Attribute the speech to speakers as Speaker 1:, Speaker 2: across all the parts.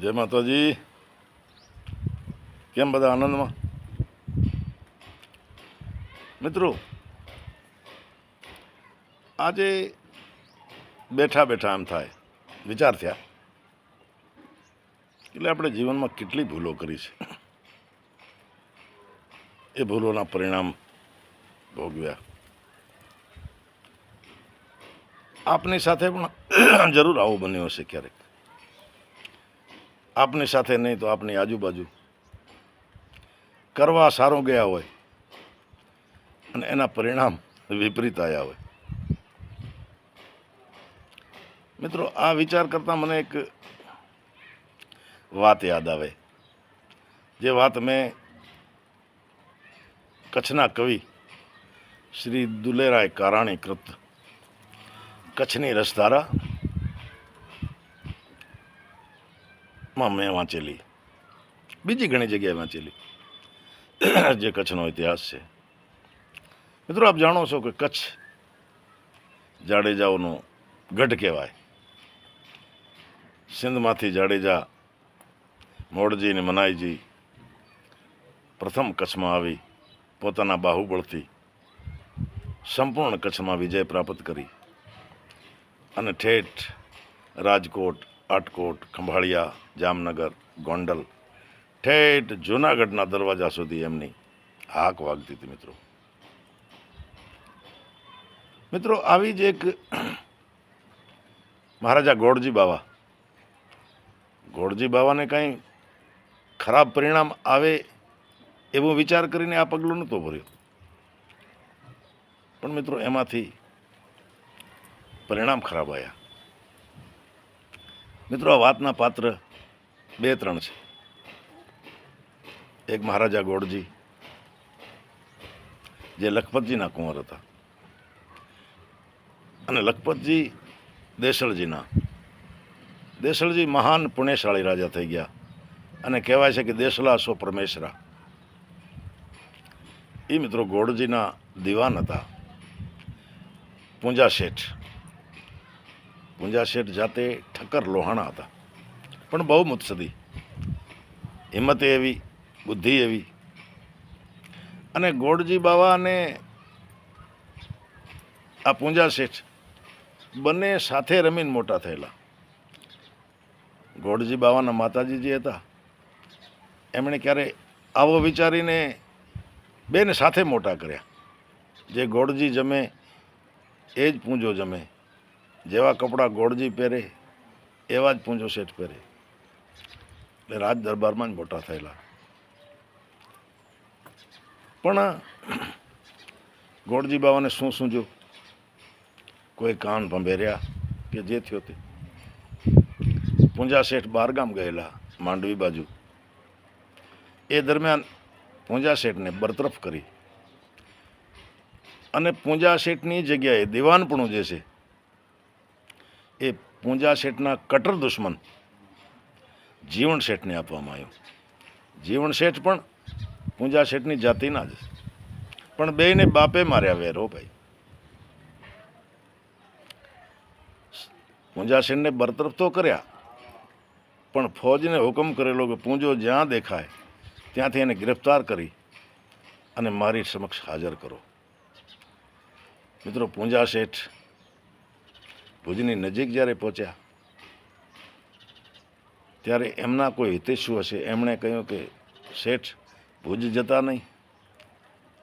Speaker 1: જય માતાજી. કેમ બધા આનંદમાં? મિત્રો, આજે બેઠા બેઠા એમ થાય, વિચાર થયા. એટલે આપણે જીવનમાં કેટલી ભૂલો કરી છે. એ ભૂલોના પરિણામ ભોગવ્યા. આપની સાથે પણ જરૂર આવું બન્યું હશે ક્યારેક. આપની સાથે નહીં તો આપની આજુબાજુ કરવા સારું ગયા હોય અને એના પરિણામ વિપરીત આવ્યા હોય. મિત્રો, આ વિચાર કરતાં મને એક વાત યાદ આવે. જે વાત મેં કચ્છના કવિ શ્રી દુલેરાય કારાણી કૃત કચ્છની રસધારા માં મેં વાંચેલી. બીજી ઘણી જગ્યાએ વાંચેલી. જે કચ્છનો ઇતિહાસ છે. મિત્રો, આપ જાણો છો કે કચ્છ જાડેજાઓનો ગઢ કહેવાય. સિંધમાંથી જાડેજા મોડજી અને મનાઈજી પ્રથમ કચ્છમાં આવી, પોતાના બાહુબળથી સંપૂર્ણ કચ્છમાં વિજય પ્રાપ્ત કરી અને ઠેઠ રાજકોટ આટકોટ, ખંભાળિયા, જામનગર, ગોંડલ, ઠેઠ જૂનાગઢના દરવાજા સુધી એમની હાક વાગતી હતી મિત્રો. મિત્રો, આવી જ એક મહારાજા ગોળજી બાવા. ગોળજી બાવાને કાંઈ ખરાબ પરિણામ આવે એવો વિચાર કરીને આ પગલું નહોતો ભર્યો. પણ મિત્રો, એમાંથી પરિણામ ખરાબ આવ્યા. મિત્રો વાતના પાત્ર બે, ત્રણ છે. એક મહારાજા ગોળજી જે લખપતજીના કુંવર હતા. અને લખપતજી દેસળજીના. દેસળજી મહાન પુણ્યશાળી રાજા થઈ ગયા. અને કહેવાય છે કે દેસલા સો પરમેશરા એ મિત્રો ગોળજીના દિવાન હતા. પૂંજા શેઠ. પૂંજા શેઠ જાતે ઠક્કર લોહાણા હતા. પણ બહુ મુત્સદી. હિંમત એવી, બુદ્ધિ એવી. અને ગોળજી બાવા અને આ પૂંજા શેઠ બંને સાથે રમીને મોટા થયેલા. ગોળજી બાવાના માતાજી જે હતા, એમણે ક્યારે આવો વિચારીને બેને સાથે મોટા કર્યા. જે ગોળજી જમે, એ જ પૂંજો જમે. જેવા કપડાં ગોળજી પહેરે, એવા જ પૂંજો શેઠ પહેરે. એટલે રાજ દરબારમાં જ મોટા થયેલા. પણ ગોળજી બાવાને શું સૂંજો કોઈ કાન ભંભેર્યા કે જે થયો તે? પૂંજા શેઠ બહારગામ ગયેલા, માંડવી બાજુ. એ દરમિયાન પૂંજા શેઠને બરતરફ કરી. અને પૂંજા શેઠની જગ્યાએ દિવાનપણું જે છે એ પૂંજા શેઠના કટર દુશ્મન જીવણ શેઠને આપવામાં આવ્યું. જીવણ શેઠ પણ પૂંજા શેઠની જાતિના જ પણ બેને બાપે માર્યા વેરો ભાઈ. પૂંજા શેઠને બરતરફ તો કર્યા, પણ ફોજને હુકમ કરેલો કે પૂંજો જ્યાં દેખાય ત્યાંથી એને ગ્રેફતાર કરી અને મારી સમક્ષ હાજર કરો. મિત્રો, પૂંજા શેઠ ભુજની નજીક જ્યારે પહોંચ્યા, ત્યારે એમના કોઈ હિતેશુ હશે? એમણે કહ્યું કે, શેઠ, ભુજ જતા નહીં.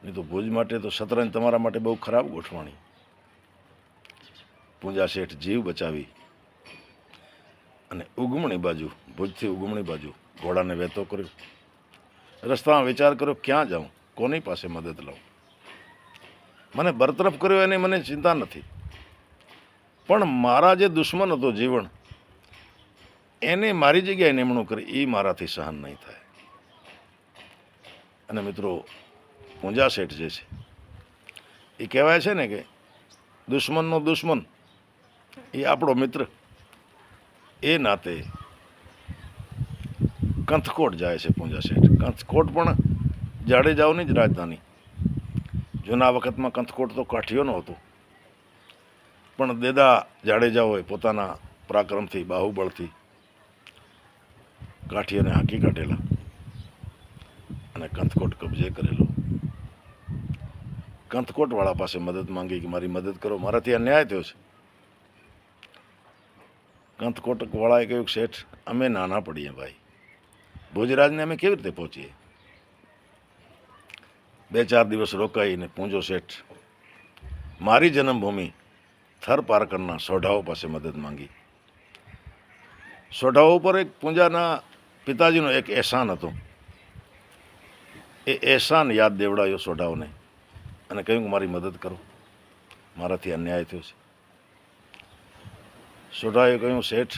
Speaker 1: નહીં તો ભુજ માટે તો શતરંજ તમારા માટે બહુ ખરાબ ગોઠવણી. પૂંજા શેઠ જીવ બચાવી અને ઉગમણી બાજુ, ભુજથી ઉગમણી બાજુ ઘોડાને વહેતો કર્યો. રસ્તામાં વિચાર કર્યો, ક્યાં જાઉં? કોની પાસે મદદ લઉં? મને બરતરફ કર્યો, એની મને ચિંતા નથી. પણ મારા જે દુશ્મન હતો જીવન, એને મારી જગ્યાએ નિમણૂક કરી. એ મારાથી સહન નહીં થાય. અને મિત્રો પૂંજા શેઠ જે છે એ કહેવાય છે ને કે દુશ્મનનો દુશ્મન એ આપણો મિત્ર. એ નાતે કંથકોટ જાય છે પૂંજા શેઠ. કંથકોટ પણ જાડેજાઓની જ રાજધાની. જૂના વખતમાં કંથકોટ તો કાઠીઓનો હતો પણ દેદા જાડેજાઓએ પોતાના પરાક્રમથી, બાહુબળથી કાઠીઓને હાંકી કાઢેલા અને કંથકોટ કબજે કરેલો. કંથકોટવાળા પાસે મદદ માંગી કે મારી મદદ કરો, મારાથી અન્યાય થયો છે. કંથકોટકવાળાએ કહ્યું, શેઠ, અમે નાના પડીએ ભાઈ. ભોજરાજને અમે કેવી રીતે પહોંચીએ? બે ચાર દિવસ રોકાઈને પૂંજો, શેઠ, મારી જન્મભૂમિ થર પારકરના સોઢાઓ પાસે મદદ માંગી. સોઢાઓ ઉપર એક પૂંજાના પિતાજીનો એક એહસાન હતો. એ એહસાન યાદ દેવડાયો સોઢાઓને અને કહ્યું કે મારી મદદ કરો. મારાથી અન્યાય થયો છે. સોઢાએ કહ્યું, શેઠ,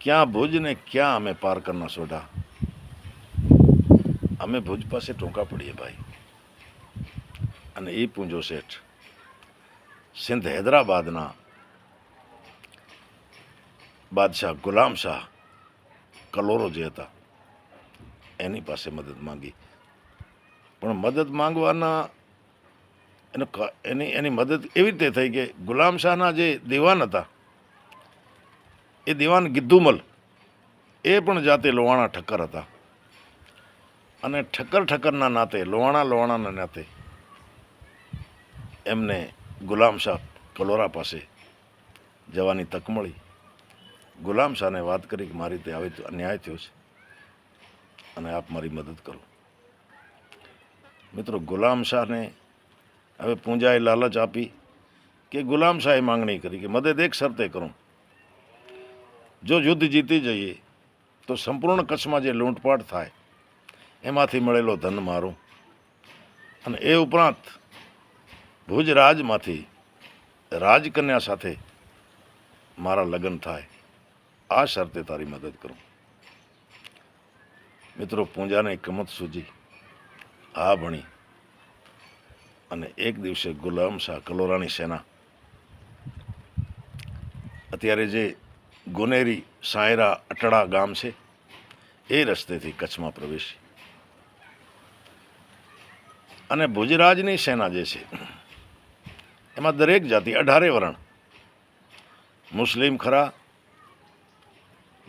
Speaker 1: ક્યાં ભુજ ને ક્યાં અમે પારકરના સોઢા? અમે ભુજ પાસે ટોંકા પડીએ ભાઈ. અને એ પૂંજો, શેઠ સિંધ હૈદરાબાદના બાદશાહ ગુલામ શાહ કલોરો જે હતા, એની પાસે મદદ માંગી. પણ મદદ માંગવાના એનો એની એની મદદ એવી રીતે થઈ કે ગુલામ શાહના જે દિવાન હતા, એ દિવાન ગિદ્દુમલ, એ પણ જાતે લોહાણા ઠક્કર હતા. અને ઠક્કર ઠક્કરના નાતે, લોહાણા, લોહાણાના નાતે એમને ગુલામ શાહ કલોરા પાસે જવાની તક મળી. ગુલામ શાહને વાત કરી કે મારી તે આવી અન્યાય થયો છે અને આપ મારી મદદ કરો. મિત્રો, ગુલામ શાહને હવે પૂંજાએ લાલચ આપી કે ગુલામ શાહે માંગણી કરી કે મદદ એક શરતે કરું. જો યુદ્ધ જીતી જઈએ તો સંપૂર્ણ કચ્છમાં જે લૂંટપાટ થાય એમાંથી મળેલો ધન મારું. અને એ ઉપરાંત ભુજ રાજમાંથી રાજકન્યા સાથે મારા લગ્ન થાય, આ શરતે તારી મદદ કરું. મિત્રો, પૂંજાને કમત સૂજી આ ભણી, અને એક દિવસે ગુલામ શાહ કલોરાની સેના. અત્યારે જે ગોનેરી સાયરા અટડા ગામ છે, એ રસ્તેથી કચ્છમાં પ્રવેશી. અને ભુજરાજની સેના જે છે એમાં દરેક જાતિ, અઢારે વરણ. મુસ્લિમ ખરા,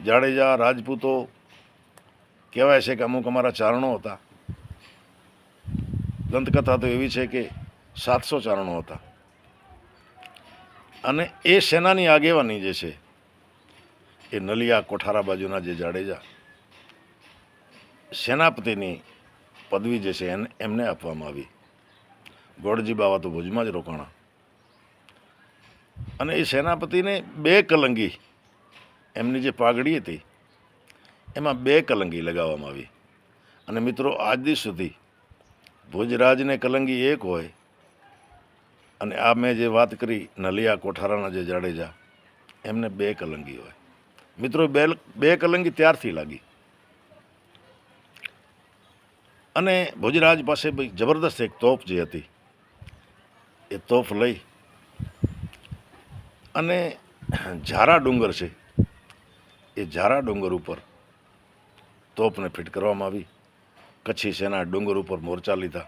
Speaker 1: જાડેજા, રાજપૂતો, કહેવાય છે કે અમુક અમારા ચારણો હતા. દંતકથા તો એવી છે કે સાતસો ચારણો હતા. અને એ સેનાની આગેવાની જે છે, એ નલિયા કોઠારા બાજુના જે જાડેજા, સેનાપતિની પદવી જે છે, એને, એમને આપવામાં આવી. ગોળજી બાવા તો ભુજમાં જ રોકાણા. અને એ સેનાપતિને બે કલંગી, એમની જે પાઘડી હતી, એમાં બે કલંગી લગાવવામાં આવી. અને મિત્રો, આજ દિવસ સુધી ભુજરાજને કલંગી એક હોય, અને આ મેં જે વાત કરી, નલિયા કોઠારાના જે જાડેજા, એમને બે કલંગી હોય. મિત્રો, બે બે કલંગી ત્યારથી લાગી. અને ભુજરાજ પાસે જબરદસ્ત એક તોપ જે હતી, એ તોપ લઈ અને ઝારા ડુંગર છે, એ ઝારા ડુંગર ઉપર તોપને ફિટ કરવામાં આવી. કચ્છી સેના ડુંગર ઉપર મોરચા લીધા.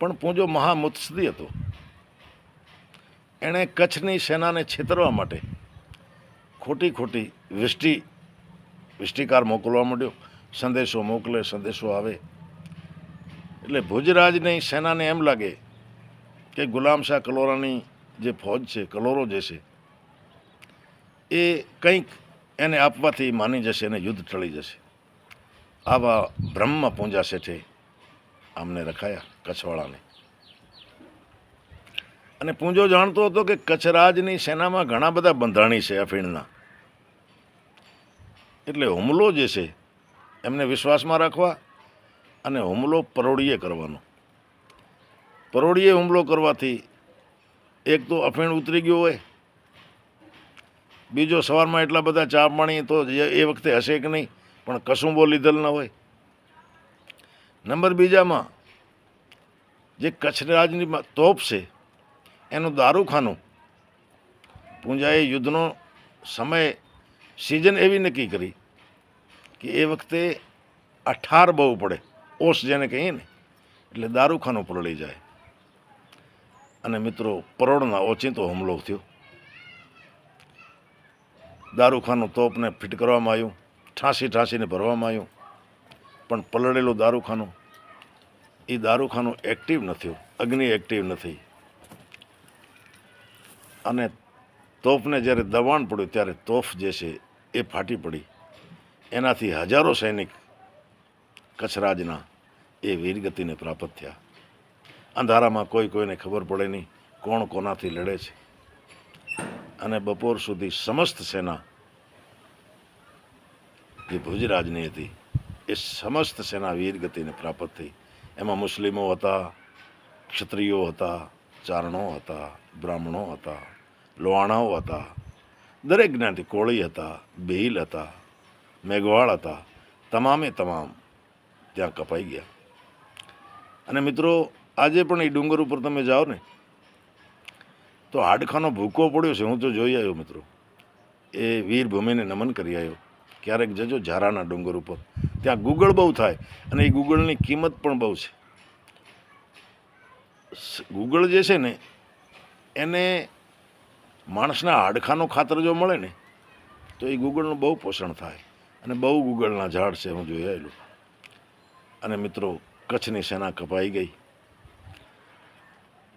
Speaker 1: પણ પૂંજો મહામુત્સદી હતો. એણે કચ્છની સેનાને છેતરવા માટે ખોટી ખોટી વિષ્ટિ, વિષ્ટિકાર મોકલવા માંડ્યો. સંદેશો મોકલે, સંદેશો આવે. એટલે ભુજરાજની સેનાને એમ લાગે કે ગુલામ શાહ કલોરાની જે ફોજ છે, કલોરો જે છે, એ કંઈક એને આપવાથી માની જશે અને યુદ્ધ ટળી જશે. આવા બ્રહ્મ પૂંજા શેઠે આમને રખાયા કચ્છવાળાને. અને પૂંજો જાણતો હતો કે કચ્છરાજની સેનામાં ઘણા બધા બંધાણી છે અફીણના. એટલે હુમલો જે છે, એમને વિશ્વાસમાં રાખવા અને હુમલો પરોડીએ કરવાનો. પરોડીએ હુમલો કરવાથી એક તો અફીણ ઉતરી ગયું હોય, બીજો સવારમાં એટલા બધા ચા પાણી તો એ વખતે હશે કે નહીં, પણ કસુંબો લીધેલ ન હોય. નંબર બીજામાં, જે કચ્છરાજની તોપ છે, એનું દારૂખાનું, પૂંજાએ યુદ્ધનો સમય, સિઝન એવી નક્કી કરી કે એ વખતે અઠાર બહુ પડે, ઓસ જેને કહીએ ને, એટલે દારૂખાનું પલળી જાય. અને મિત્રો પરોળના ઓચિંતો હુમલો થયો. દારૂખાનું તોપને ફિટ કરવામાં આવ્યું, ઠાંસી ઠાંસીને ભરવામાં આવ્યું, પણ પલળેલું દારૂખાનું એ દારૂખાનું એક્ટિવ નથી અગ્નિ એક્ટિવ નથી. અને તોપને જ્યારે દબાણ પડ્યું, ત્યારે તોફ જે છે, એ ફાટી પડી. એનાથી હજારો સૈનિક કચ્છરાજના એ વીરગતિને પ્રાપ્ત થયા. અંધારામાં કોઈ કોઈને ખબર પડે નહીં કોણ કોનાથી લડે છે. અને બપોર સુધી સમસ્ત સેના જે ભુજરાજની હતી, એ સમસ્ત સેના વીરગતિને પ્રાપ્ત થઈ. એમાં મુસ્લિમો હતા, ક્ષત્રિયો હતા, ચારણો હતા, બ્રાહ્મણો હતા, લોહાણાઓ હતા, દરેક જ્ઞાતિ કોળી હતા ભીલ હતા, મેઘવાળ હતા, તમામે તમામ ત્યાં કપાઈ ગયા. અને મિત્રો આજે પણ એ ડુંગર ઉપર તમે જાઓ ને, તો હાડખાનો ભૂકો પડ્યો છે. હું તો જોઈ આવ્યો મિત્રો. એ વીરભૂમિને નમન કરી આવ્યો. ક્યારેક જજો ઝારાના ડુંગર ઉપર. ત્યાં ગુગળ બહુ થાય અને એ ગુગળની કિંમત પણ બહુ છે. ગુગળ જે છે ને, એને માણસના હાડખાનો ખાતર જો મળે ને, તો એ ગુગળનું બહુ પોષણ થાય અને બહુ ગુગળના ઝાડ છે. હું જોઈ આવેલું અને મિત્રો, કચ્છની સેના કપાઈ ગઈ.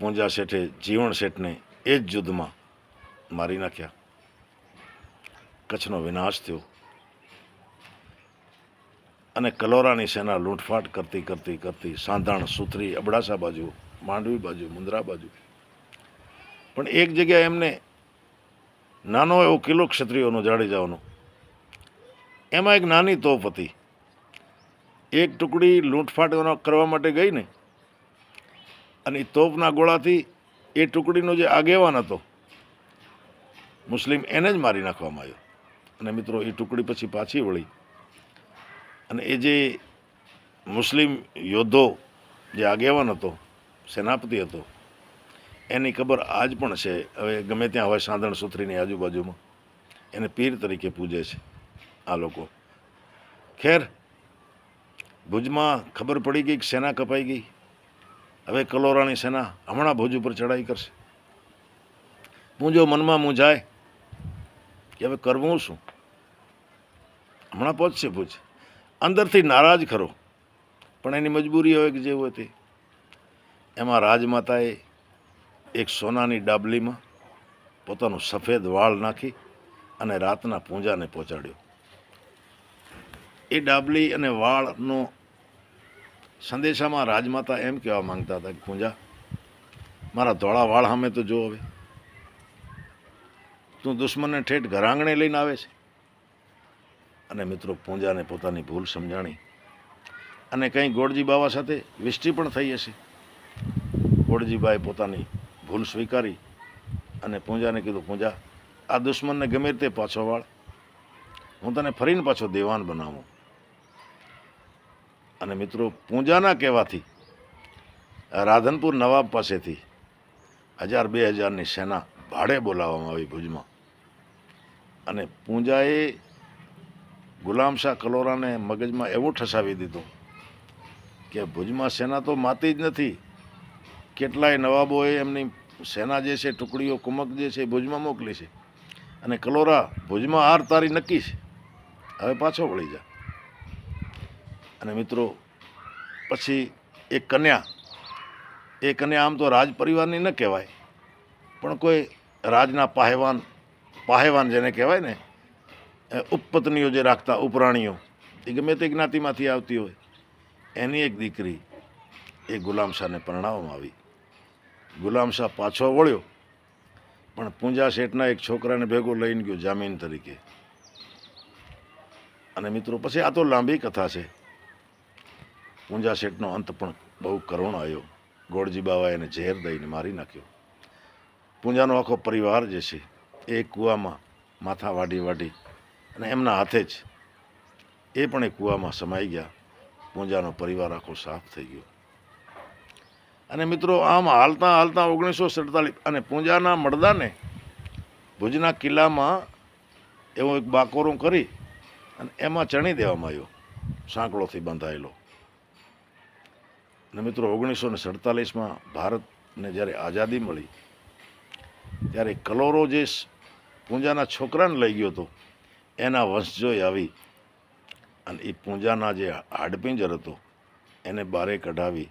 Speaker 1: પૂંજા શેઠે જીવણ શેઠને એ જ યુદ્ધમાં મારી નાખ્યા. કચ્છનો વિનાશ થયો. અને કલોરાની સેના લૂંટફાટ કરતી કરતી કરતી સાંધાણ સુથરી, અબડાસા બાજુ, માંડવી બાજુ મુંદ્રા બાજુ. પણ એક જગ્યાએ એમને નાનો એવો કિલ્લો ક્ષત્રિયોનો જાડી જવાનો. એમાં એક નાની તોપ હતી. એક ટુકડી લૂંટફાટ કરવા માટે ગઈ ને અને એ તોપના ગોળાથી એ ટુકડીનો જે આગેવાન હતો, મુસ્લિમ એને જ મારી નાખવામાં આવ્યો. અને મિત્રો, એ ટુકડી પછી પાછી વળી. અને એ જે મુસ્લિમ યોદ્ધો જે આગેવાન હતો, સેનાપતિ હતો, એની ખબર આજ પણ છે. હવે ગમે ત્યાં હોય સાંધણ સુથરીની આજુબાજુમાં, એને પીર તરીકે પૂજે છે આ લોકો. ખેર, ભુજમાં ખબર પડી ગઈ કે સેના કપાઈ ગઈ? હવે કલોરાની સેના હમણાં ભુજ ઉપર ચડાઈ કરશે. પૂંજો મનમાં મૂંઝાય કે હવે કરવું શું? હમણાં પહોંચશે ભુજ. અંદરથી નારાજ ખરો. પણ એની મજબૂરી હોય કે જે હોય એમાં રાજમાતાએ એક સોનાની ડાબલીમાં પોતાનું સફેદ વાળ નાખી અને રાતના પૂંજાને પહોંચાડ્યો. એ ડાબલી અને વાળનો સંદેશામાં રાજમાતા એમ કહેવા માંગતા હતા કે, પૂંજા, મારા ધોળા વાળ સામે તો જો હવે. તું દુશ્મનને ઠેઠ ઘરાંગણે લઈને આવે છે. અને મિત્રો, પૂંજાને પોતાની ભૂલ સમજાણી અને કંઈ ગોળજી બાવા સાથે વિષ્ટિ પણ થઈ હશે. ગોળજીબાએ પોતાની ભૂલ સ્વીકારી અને પૂંજાને કીધું, પૂંજા, આ દુશ્મનને ગમે તે પાછો વાળ. હું તને ફરીને પાછો દેવાન બનાવું. અને મિત્રો પૂંજાના કહેવાથી, રાધનપુર નવાબ પાસેથી હજાર બે હજારની સેના ભાડે બોલાવવામાં આવી ભુજમાં. અને પૂંજાએ ગુલામ શાહ કલોરાને મગજમાં એવું ઠસાવી દીધું કે ભુજમાં સેના તો માતી જ નથી. કેટલાય નવાબોએ એમની સેના જે છે, ટુકડીઓ કુમક જે છે ભુજમાં મોકલી છે. અને કલોરા ભુજમાં હાર તારી નક્કી છે. હવે પાછો વળી જા. અને મિત્રો, પછી એક કન્યા. એ કન્યા આમ તો રાજ પરિવારની ન કહેવાય, પણ કોઈ રાજના પાહેવાન પાહેવાન જેને કહેવાય ને ઉપપત્નીઓ જે રાખતા, ઉપરાણીઓ, એ ગમે તે જ્ઞાતિમાંથી આવતી હોય, એની એક દીકરી, એ ગુલામ શાહને પરણાવવામાં આવી. ગુલામ શાહ પાછો વળ્યો, પણ પૂંજા શેઠના એક છોકરાને ભેગો લઈને ગયો, જામીન તરીકે. અને મિત્રો, પછી આ તો લાંબી કથા છે. પૂંજા શેઠનો અંત પણ બહુ કરુણ આવ્યો. ગોળજી બાવાએ એને ઝેર દઈને મારી નાખ્યો. પૂંજાનો આખો પરિવાર જે છે, એ કૂવામાં માથા વાઢી વાઢી અને એમના હાથે જ એ પણ એ કૂવામાં સમાઈ ગયા. પૂંજાનો પરિવાર આખો સાફ થઈ ગયો. અને મિત્રો, આમ હાલતા હાલતા ઓગણીસો સડતાલીસ અને પૂંજાના મળદાને ભુજના કિલ્લામાં એવો એક બાકોરો કરી અને એમાં ચણી દેવામાં આવ્યો. સાંકળોથી બંધાયેલો. અને મિત્રો ઓગણીસો ને સડતાલીસમાં ભારતને જ્યારે આઝાદી મળી, ત્યારે કલોરો જે પૂંજાના છોકરાને લઈ ગયો હતો, એના વંશજોએ આવી અને એ પૂંજાના જે હાડપિંજર હતો, એને બારે કઢાવી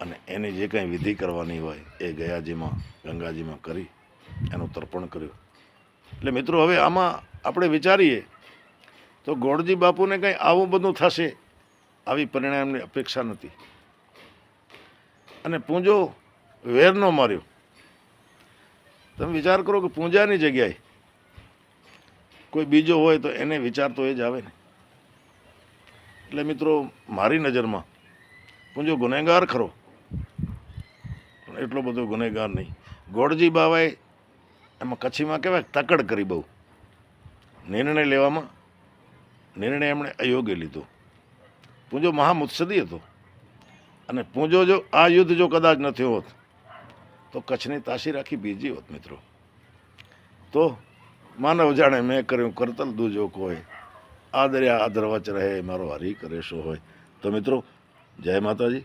Speaker 1: અને એની જે કંઈ વિધિ કરવાની હોય એ ગયાજીમાં, ગંગાજીમાં કરી, એનું તર્પણ કર્યું. એટલે મિત્રો હવે આમાં આપણે વિચારીએ, તો ગોળજી બાપુને કંઈ આવું બધું થશે, આવી પરિણામની અપેક્ષા નથી. અને પૂંજો વેર ન માર્યો. તમે વિચાર કરો કે પૂંજાની જગ્યાએ કોઈ બીજો હોય તો એને વિચાર તો એ જ આવે ને. એટલે મિત્રો, મારી નજરમાં પૂંજો ગુનેગાર ખરો. પણ એટલો બધો ગુનેગાર નહીં. ગોળજી બાવાએ એમાં કચ્છીમાં કહેવાય તકડ કરી બહુ. નિર્ણય લેવામાં, નિર્ણય એમણે અયોગ્ય લીધો. પૂંજો મહામુત્સદી હતો. અને પૂંજો જો, આ યુદ્ધ જો કદાચ ન થયો હોત, તો કચ્છની તાશી રાખી બીજી હોત મિત્રો. તો માનવ જાણે મેં કર્યું, કરતલ દૂજો કોઈ. આ દરિયા આદર રહે, મારો હરી કરે શો હોય. તો મિત્રો, જય માતાજી.